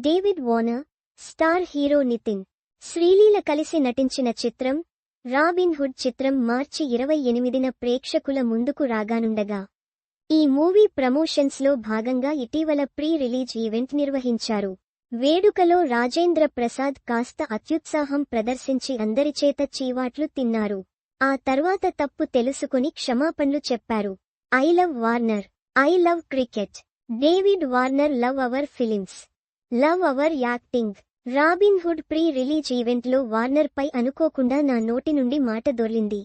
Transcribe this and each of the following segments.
David Warner star hero Nithiin. Sreeleela కలిసి నటించిన చిత్రం రాబిన్ హుడ్ చిత్రం మార్చి ఇరవై ఎనిమిదిన ప్రేక్షకుల ముందుకు రాగానుండగా. ఈ మూవీ ప్రమోషన్స్లో భాగంగా ఇటీవల ప్రీ రిలీజ్ ఈవెంట్ నిర్వహించారు. వేడుకలో రాజేంద్ర ప్రసాద్ కాస్త అత్యుత్సాహం ప్రదర్శించి అందరిచేత చీవాట్లు తిన్నారు. ఆ తర్వాత తప్పు తెలుసుకుని క్షమాపణలు చెప్పారు. I love Warner I love cricket. David Warner love our films. Love our acting. Robin Hood pre release ఈవెంట్లో వార్నర్ పై అనుకోకుండా నా నోటి నుండి మాట దొర్లింది.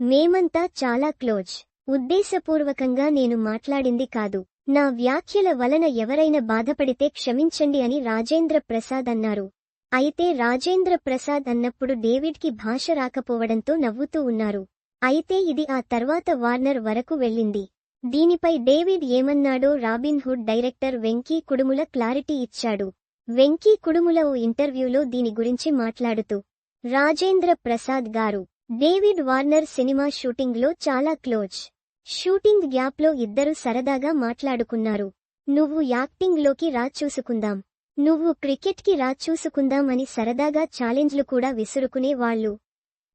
మేమంతా చాలా క్లోజ్. ఉద్దేశపూర్వకంగా నేను మాట్లాడింది కాదు. నా వ్యాఖ్యల వలన ఎవరైనా బాధపడితే క్షమించండి అని రాజేంద్ర ప్రసాద్ అన్నారు. అయితే రాజేంద్ర ప్రసాద్ అన్నప్పుడు డేవిడ్కి భాష రాకపోవడంతో నవ్వుతూ ఉన్నారు. అయితే ఇది ఆ తర్వాత వార్నర్ వరకు వెళ్ళింది. దీనిపై డేవిడ్ ఏమన్నాడో Robin Hood director Venky Kudumula clarity ఇచ్చాడు. వెంకీ కుడుముల ఓ ఇంటర్వ్యూలో దీని గురించి మాట్లాడుతూ రాజేంద్ర ప్రసాద్ గారు డేవిడ్ వార్నర్ సినిమా షూటింగ్లో చాలా క్లోజ్. షూటింగ్ గ్యాప్లో ఇద్దరు సరదాగా మాట్లాడుకున్నారు. నువ్వు యాక్టింగ్లోకి రా చూసుకుందాం. నువ్వు క్రికెట్కి రా చూసుకుందాం అని సరదాగా ఛాలెంజ్లు కూడా విసురుకునేవాళ్ళు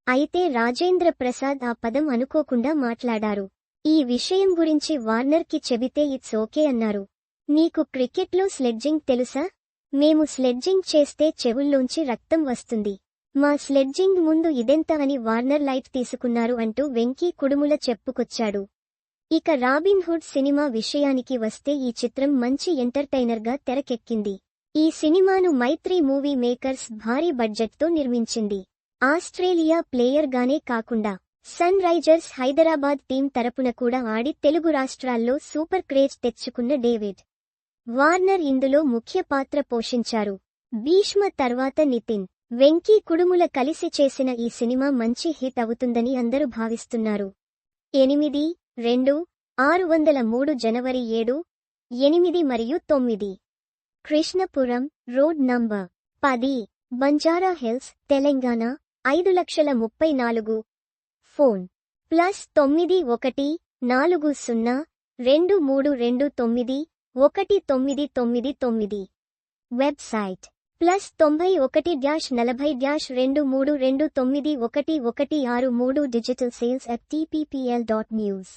అయితే రాజేంద్ర ప్రసాద్ ఆ పదం అనుకోకుండా మాట్లాడారు. ఈ విషయం గురించి వార్నర్కి చెబితే ఇట్స్ ఓకే అన్నారు. నీకు క్రికెట్లో స్లెడ్జింగ్ తెలుసా? మేము స్లెడ్జింగ్ చేస్తే చెవుల్లోంచి రక్తం వస్తుంది. మా స్లెడ్జింగ్ ముందు ఇదెంత అని వార్నర్ లైట్ తీసుకున్నారు అంటూ వెంకీ కుడుముల చెప్పుకొచ్చాడు. ఇక రాబిన్ హుడ్ సినిమా విషయానికి వస్తే ఈ చిత్రం మంచి ఎంటర్టైనర్గా తెరకెక్కింది. ఈ సినిమాను మైత్రి మూవీ మేకర్స్ భారీ బడ్జెట్తో నిర్మించింది. ఆస్ట్రేలియా ప్లేయర్గానే కాకుండా సన్ రైజర్స్ హైదరాబాద్ టీం తరపున కూడా ఆడి తెలుగు రాష్ట్రాల్లో సూపర్ క్రేజ్ తెచ్చుకున్న డేవిడ్ వార్నర్ ఇందులో ముఖ్య పాత్ర పోషించారు. భీష్మ తర్వాత నితిన్ వెంకీ కుడుముల కలిసి చేసిన ఈ సినిమా మంచి హిట్ అవుతుందని అందరూ భావిస్తున్నారు. ఎనిమిది రెండు ఆరు వందల మూడు జనవరి ఏడు ఎనిమిది మరియు తొమ్మిది. కృష్ణపురం రోడ్ నంబర్ పది బంజారా హిల్స్ తెలంగాణ ఐదు లక్షల ముప్పై నాలుగు ఫోన్. ప్లస్ తొమ్మిది ఒకటి నాలుగు సున్నా రెండు మూడు రెండు తొమ్మిది ఒకటి తొమ్మిది తొమ్మిది తొమ్మిది. వెబ్సైట్. ప్లస్ తొంభై ఒకటి డ్యాష్ నలభై డ్యాష్ రెండు మూడు రెండు తొమ్మిది ఒకటి ఒకటి ఆరు మూడు digital sales at T P P L dot news.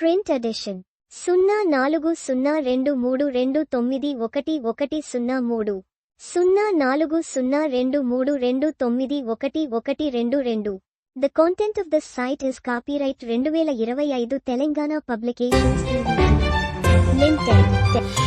Print edition సున్నా నాలుగు సున్నా రెండు మూడు రెండు తొమ్మిది ఒకటి ఒకటి సున్నా మూడు. సున్నా నాలుగు సున్నా రెండు మూడు రెండు తొమ్మిది ఒకటి ఒకటి రెండు రెండు. The content of this site is copyright రెండు వేల ఇరవై ఐదు తెలంగాణ పబ్లికేషన్స్. లిమిటెడ్